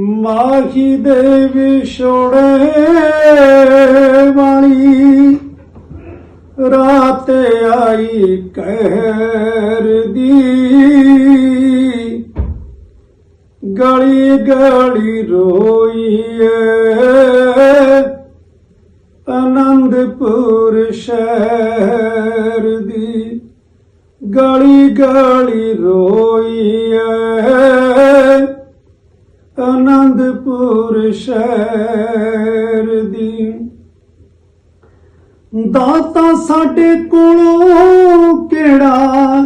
ਮਾਹੀ ਦੇ ਵਿਛੋੜੇ ਵਾਲੀ। ਰਾਤ ਆਈ ਕਹਿਰ ਦੀ। ਗਲੀ ਗਲੀ ਰੋਈਏ। ਆਨੰਦਪੁਰ ਸ਼ਹਿਰ ਦੀ। ਗਲੀ ਗਲੀ ਰੋਈਏ ਸ਼ਹਿਰ ਦੀ। ਦਾਤਾ ਸਾਡੇ ਕੋਲੋਂ ਕਿਹੜਾ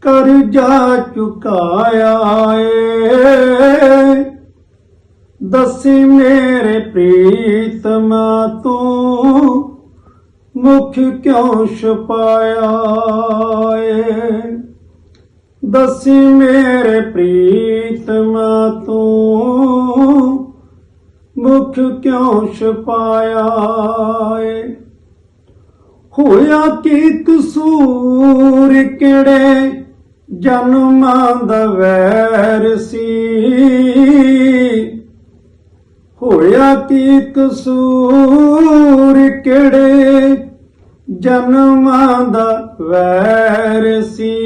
ਕਰਜ਼ਾ ਚੁਕਾਇਆ ਏ? ਦੱਸੀ ਮੇਰੇ ਪ੍ਰੀਤਮਾ ਤੂੰ ਮੁਖ ਕਿਉਂ ਛਪਾਇਆ ਏ? ਦੱਸੀ ਮੇਰੇ ਪ੍ਰੀਤਮਾ ਤੂੰ ਮੁਖ ਕਿਉਂ ਛੁਪਾਇਆ ਏ? ਹੋਇਆ ਕੀ ਕਸੂਰ ਕਿਹੜੇ ਜਨਮਾਂ ਦਾ ਵੈਰ ਸੀ? ਹੋਇਆ ਕੀ ਕਸੂਰ ਕਿਹੜੇ ਜਨਮਾਂ ਦਾ ਵੈਰ ਸੀ?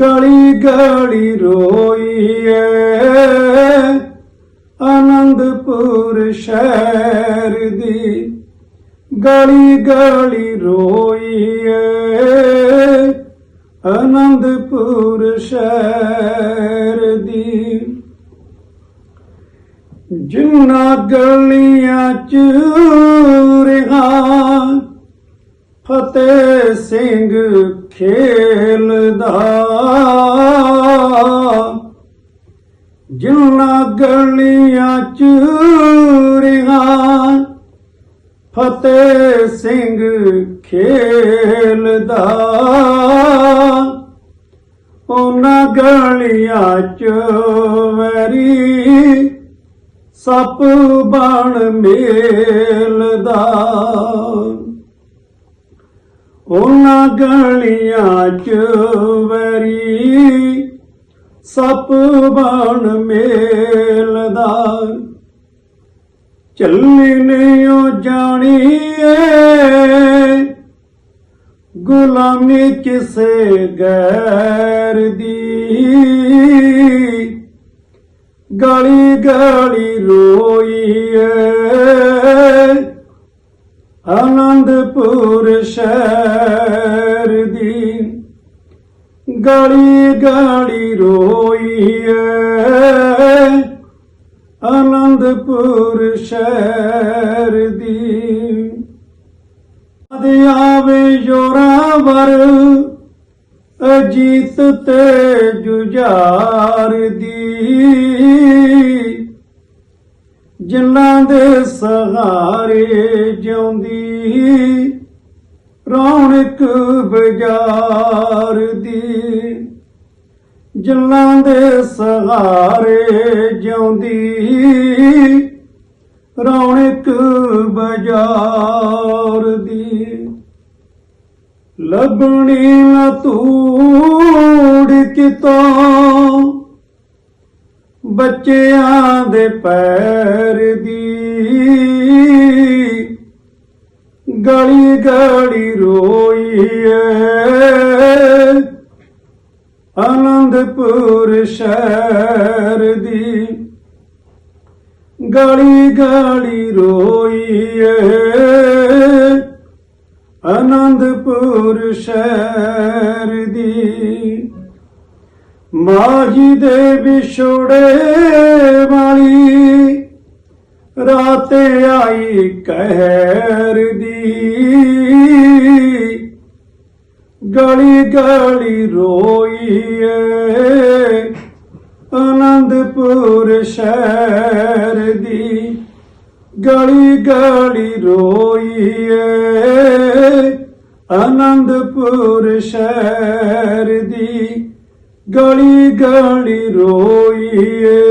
ਗਲੀ ਗਲੀ ਰੋਈਏ ਆਨੰਦਪੁਰ ਸ਼ਹਿਰ ਦੀ ਗਲੀ ਗਲੀ ਰੋਈਏ। ਆਨੰਦਪੁਰ ਸ਼ਹਿਰ ਦੀ ਜਿੰਨਾ ਗਲੀਆਂ ਚ ਰਿਹਾ, ਫਤਿਹ ਸਿੰਘ ਖੇਲਦਾ। ਜਿਉਣਾ ਗਲੀਆਂ ਚ ਰਿਹਾ, ਫਤਿਹ ਸਿੰਘ ਖੇਲਦਾ। ਉਹਨਾਂ ਗਲੀਆਂ ਚ ਵੈਰੀ ਸੱਪ ਬਣ ਮੇਲਦਾ। ਉਹਨਾਂ ਗਲੀਆਂ ਚ ਵੈਰੀ ਸਪ ਬਣ ਮੇਲਦਾ ਚੱਲੀ ਨਹੀਂ ਉਹ ਜਾਣੀਏ ਗੁਲਾਮੀ ਕਿਸੇ ਗੈਰ ਦੀ। ਗਲੀ ਗਲੀ ਰੋਈਏ ਆਨੰਦਪੁਰ ਸ਼ਹਿਰ ਗਲੀ ਗਲੀ ਰੋਈਏ। ਆਨੰਦਪੁਰ ਸ਼ਹਿਰ ਦੀ ਅਦ ਆਵੇ ਜੋਰਾਵਰ ਅਜੀਤ ਤੇ ਜੁਝਾਰ ਦੀ। ਜਿਨ੍ਹਾਂ ਦੇ ਸਹਾਰੇ ਜਿਉਂਦੀ ਰੌਣਕ ਬਾਜ਼ਾਰ ਦੀ। ਜਿਨ੍ਹਾਂ ਦੇ ਸਹਾਰੇ ਜਿਉਂਦੀ। ਰੌਣਕ ਬਾਜ਼ਾਰ ਦੀ। ਲੱਭਣੀ ਨਾ ਤੂੜ ਕਿਤੋਂ। ਬੱਚਿਆਂ ਦੇ ਪੈਰ ਦੀ। ਗਲੀ ਗਲੀ ਰੋਈਏ। ਆਨੰਦਪੁਰ ਸ਼ਹਿਰ ਦੀ ਗਲੀ ਗਲੀ ਰੋਈਏ। ਆਨੰਦਪੁਰ ਸ਼ਹਿਰ ਦੀ ਮਾਹੀ ਦੇ ਵਿਛੋੜੇ ਵਾਲੀ ਰਾਤ ਆਈ ਕਹਿਰ ਦੀ। ਗਲੀ ਗਲੀ ਰੋਈਏ ਆਨੰਦਪੁਰ ਸ਼ਹਿਰ ਦੀ। ਗਲੀ ਗਲੀ ਰੋਈਏ ਆਨੰਦਪੁਰ ਸ਼ਹਿਰ ਦੀ। ਗਲੀ ਗਲੀ ਰੋਈਏ